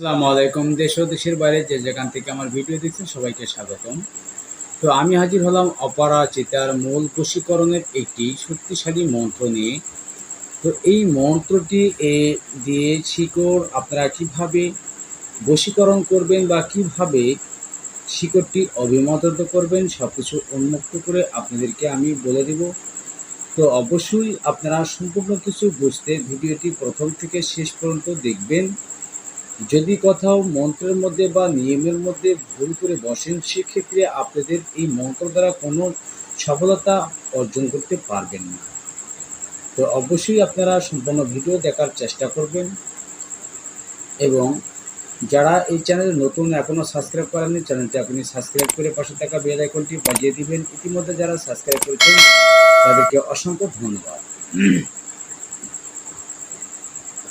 আসসালামু আলাইকুম, দেশ ও দেশের বাইরে যে যেখান থেকে আমার ভিডিও দেখছেন সবাইকে স্বাগতম। তো আমি হাজির হলাম অপরাজিতার মূল বশীকরণের একটি শক্তিশালী মন্ত্র নিয়ে। তো এই মন্ত্রটি এ দিয়ে শিকড় আপনারা কীভাবে বশীকরণ করবেন বা কীভাবে শিকড়টি অভিমতত করবেন সব কিছু উন্মুক্ত করে আপনাদেরকে আমি বলে দেব। তো অবশ্যই আপনারা সম্পূর্ণ কিছু বুঝতে ভিডিওটি প্রথম থেকে শেষ পর্যন্ত দেখবেন। যদি কোথাও মন্ত্রের মধ্যে বা নিয়মের মধ্যে ভুল করে বসেন, সেক্ষেত্রে আপনাদের এই মন্ত্র দ্বারা কোনো সফলতা অর্জন করতে পারবেন না। তো অবশ্যই আপনারা সম্পূর্ণ ভিডিও দেখার চেষ্টা করবেন এবং যারা এই চ্যানেল নতুন এখনও সাবস্ক্রাইব করেননি, চ্যানেলটি আপনি সাবস্ক্রাইব করে পাশে থাকা বেল আইকনটি বাজিয়ে দিবেন। ইতিমধ্যে যারা সাবস্ক্রাইব করেছেন, তাদেরকে অসংখ্য ধন্যবাদ।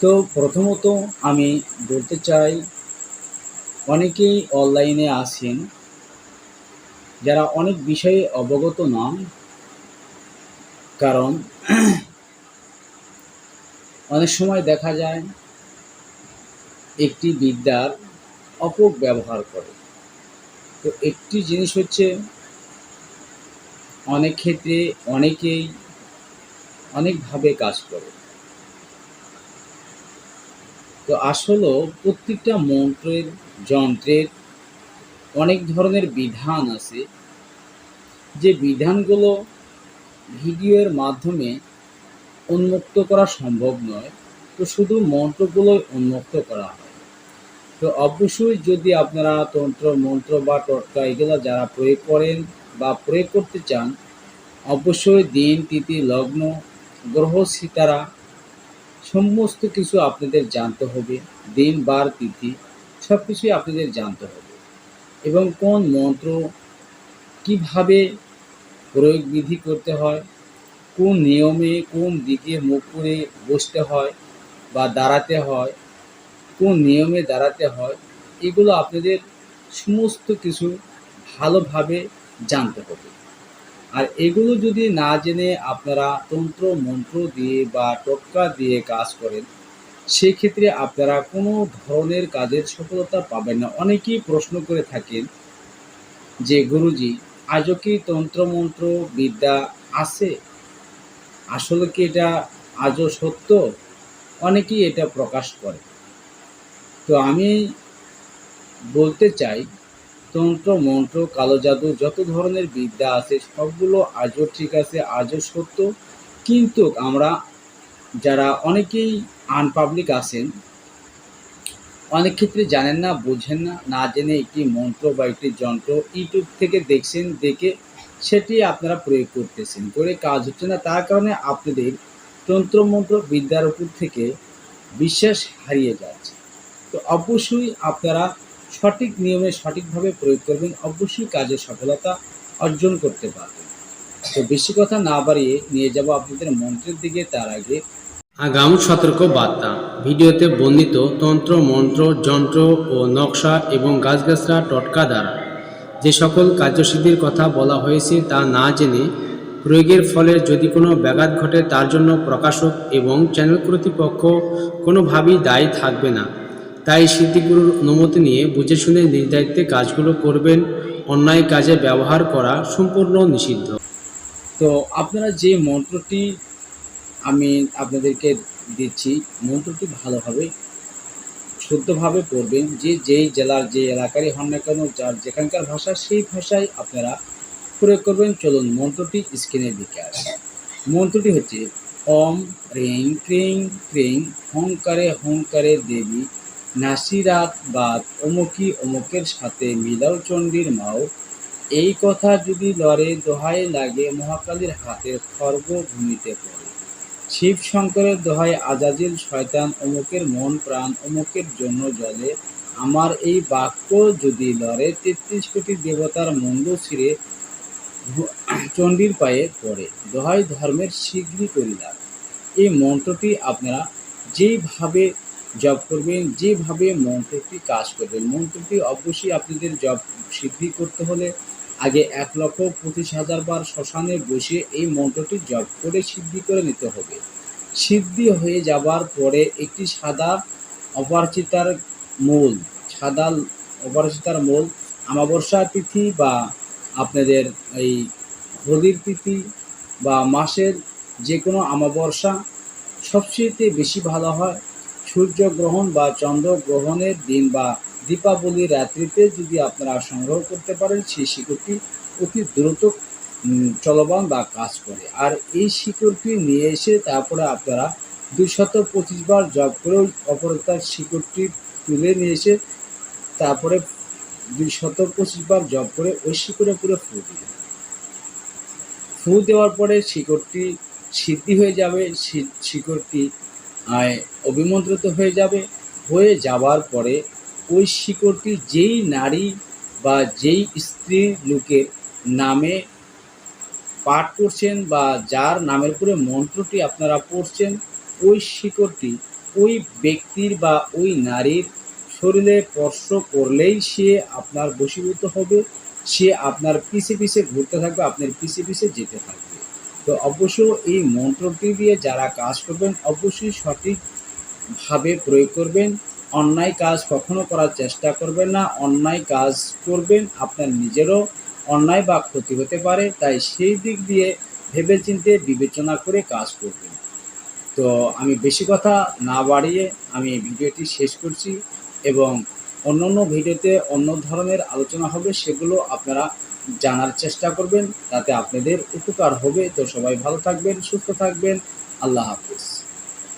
তো প্রথমত আমি বলতে চাই, অনেকেই অনলাইনে আসেন যারা অনেক বিষয়ে অবগত নন কারণ অনেক সময় দেখা যায় একটি বিদ্যার অপব্যবহার করে। তো একটি জিনিস হচ্ছে, অনেক ক্ষেত্রে অনেকেই অনেকভাবে কাজ করে। তো আসলেও প্রত্যেকটা মন্ত্রের, যন্ত্রের অনেক ধরনের বিধান আছে। যে বিধানগুলো ভিডিওর মাধ্যমে উন্মুক্ত করা সম্ভব নয়, তো শুধু মন্ত্রগুলোই উন্মুক্ত করা হয়। তো অবশ্যই যদি আপনারা তন্ত্র, মন্ত্র বা টটকা এগুলো যারা প্রয়োগ করেন বা প্রয়োগ করতে চান, অবশ্যই দিন, তিথি, লগ্ন, গ্রহ, সিতারা সমস্ত কিছু আপনাদের জানতে হবে, দিন, বার, তিথি সব কিছুই আপনাদের জানতে হবে। এবং কোন মন্ত্র, কীভাবে প্রয়োগ বিধি করতে হয়, কোন নিয়মে, কোন দিকে মুখ করে বসতে হয় বা দাঁড়াতে হয়, কোন নিয়মে দাঁড়াতে হয়, এগুলো আপনাদের সমস্ত কিছু ভালোভাবে জানতে হবে। আর এগুলো যদি না জেনে আপনারা তন্ত্র, মন্ত্র দিয়ে বা টোটকা দিয়ে কাজ করেন, সেক্ষেত্রে আপনারা কোনো ধরনের কাজের সফলতা পাবেন না। অনেকেই প্রশ্ন করে থাকেন যে, গুরুজি, আজও কি তন্ত্রমন্ত্র বিদ্যা আছে? আসলে কি এটা আজও সত্য? অনেকেই এটা প্রকাশ করে। তো আমি বলতে চাই তন্ত্র মন্ত্র, কালো জাদু, যত ধরনের বিদ্যা আছে, সবগুলো আজও ঠিক আছে, আজও সত্য। কিন্তু আমরা যারা অনেকেই আনপাবলিক আছেন, অনেক ক্ষেত্রে জানেন না, বোঝেন না না জেনে একটি মন্ত্র বা একটি যন্ত্র ইউটিউব থেকে দেখছেন, দেখে সেটি আপনারা প্রয়োগ করতেছেন। করে কাজ হচ্ছে না, তার কারণে আপনাদের তন্ত্রমন্ত্র বিদ্যার উপর থেকে বিশ্বাস হারিয়ে যাচ্ছে। তো অবশ্যই আপনারা সঠিক নিয়মে সঠিকভাবে প্রয়োগ করবেন, অবশ্যই কাজের সফলতা অর্জন করতে পারবেন। তো বেশি কথা না বাড়িয়ে নিয়ে যাব আপনাদের মন্ত্রের দিকে, তার আগে আগাম সতর্ক বার্তা। ভিডিওতে বর্ণিত তন্ত্র, মন্ত্র, যন্ত্র ও নকশা এবং গাছগাছরা টটকা দ্বারা যে সকল কার্যসিদ্ধির কথা বলা হয়েছে তা না জেনে প্রয়োগের ফলে যদি কোনো ব্যাঘাত ঘটে তার জন্য প্রকাশক এবং চ্যানেল কর্তৃপক্ষ কোনোভাবেই দায়ী থাকবে না। তাই সিদ্ধিগুরুর অনুমতি নিয়ে বুঝে শুনে দায়িত্বে কাজগুলো করবেন, অন্যায় কাজে ব্যবহার করা সম্পূর্ণ নিষিদ্ধ। তো আপনারা যে মন্ত্রটি আমি আপনাদেরকে দিচ্ছি, মন্ত্রটি ভালোভাবে, শুদ্ধভাবে পড়বেন। যে যেই জেলার, যে এলাকারই হন না কেন, যার যেখানকার ভাষা, সেই ভাষায় আপনারা প্রয়োগ করবেন। চলুন মন্ত্রটি স্ক্রিনের দিকে আসে। মন্ত্রটি হচ্ছে, ওম রিং ক্রিং ক্রিং হংকারে হংকারে দেবী নাসিরাত বাদ অমুকি অমুকের সাথে মিলাও চণ্ডীর মাও। এই কথা যদি লড়ে দোহাই লাগে মহাকালীর হাতের খর্গ ভূমিতে পড়ে। শিব শঙ্করের দোহাই আজাজিল শয়তান অমুকের মন প্রাণ অমুকের জন্য জলে। আমার এই বাক্য যদি লড়ে তেত্রিশ কোটি দেবতার মন্দ ছিঁড়ে চণ্ডীর পায়ে পড়ে। দোহাই ধর্মের শীঘ্রই করিলাম। এই মন্ত্রটি আপনারা যেইভাবে জপ করবেন, যেভাবে মন্ত্রটি কাজ করবেন মন্ত্রটি অবশ্যই আপনাদের জব সিদ্ধি করতে হলে আগে এক লক্ষ পঁচিশ হাজার বার শ্মশানে বসে এই মন্ত্রটি জপ করে সিদ্ধি করে নিতে হবে। সিদ্ধি হয়ে যাবার পরে একটি সাদা অপরাচিতার মূল, সাদা অপরাজিতার মূল আমাবস্যা তিথি বা আপনাদের এই হোলির তিথি বা মাসের যে কোনো আমাবস্যা সবচেয়ে বেশি ভালো হয়। সূর্যগ্রহণ বা চন্দ্রগ্রহণের দিন বা দীপাবলির রাত্রিতে যদি আপনারা সংগ্রহ করতে পারেন, সেই শিকড়টি অতি দ্রুত চলমান বা কাজ করে। আর এই শিকড়টি নিয়ে এসে তারপরে আপনারা দুশত পঁচিশ বার জপ করেও অপরতার শিকড়টি তুলে নিয়ে এসে তারপরে দুশত পঁচিশ বার জপ করে ওই শিকড়ে পুরো ফু দিবেন। ফু দেওয়ার পরে শিকড়টি সিদ্ধি হয়ে যাবে। শিকড়টি অভিমন্ত্রিত হয়ে যাবে। হয়ে যাওয়ার পরে ওই শিকড়টি যেই নারী বা যেই স্ত্রী লোকের নামে পাঠ করছেন বা যার নামের উপরে মন্ত্রটি আপনারা পড়ছেন, ওই শিকড়টি ওই ব্যক্তির বা ওই নারীর শরীরে স্পর্শ করলেই সে আপনার বশীভূত হবে, সে আপনার পিছে পিছে ঘুরতে থাকবে, আপনার পিছে পিছে যেতে থাকবে। তো অবশ্য এই মন্ত্রটি দিয়ে যারা কাজ করবেন, অবশ্যই সঠিকভাবে প্রয়োগ করবেন। অন্যায় কাজ কখনো করার চেষ্টা করবেন না। অন্যায় কাজ করবেন আপনার নিজেরও। অন্যায় বা ক্ষতি হতে পারে, তাই সেই দিক দিয়ে ভেবেচিন্তে বিবেচনা করে কাজ করবেন। তো আমি বেশি কথা না বাড়িয়ে আমি ভিডিওটি শেষ করছি এবং অন্য অন্য ভিডিওতে অন্য ধরনের আলোচনা হবে, সেগুলো আপনারা জানার চেষ্টা করবেন, তাতে আপনাদের উপকার হবে। তো সবাই ভালো থাকবেন, সুস্থ থাকবেন। আল্লাহ হাফিজ।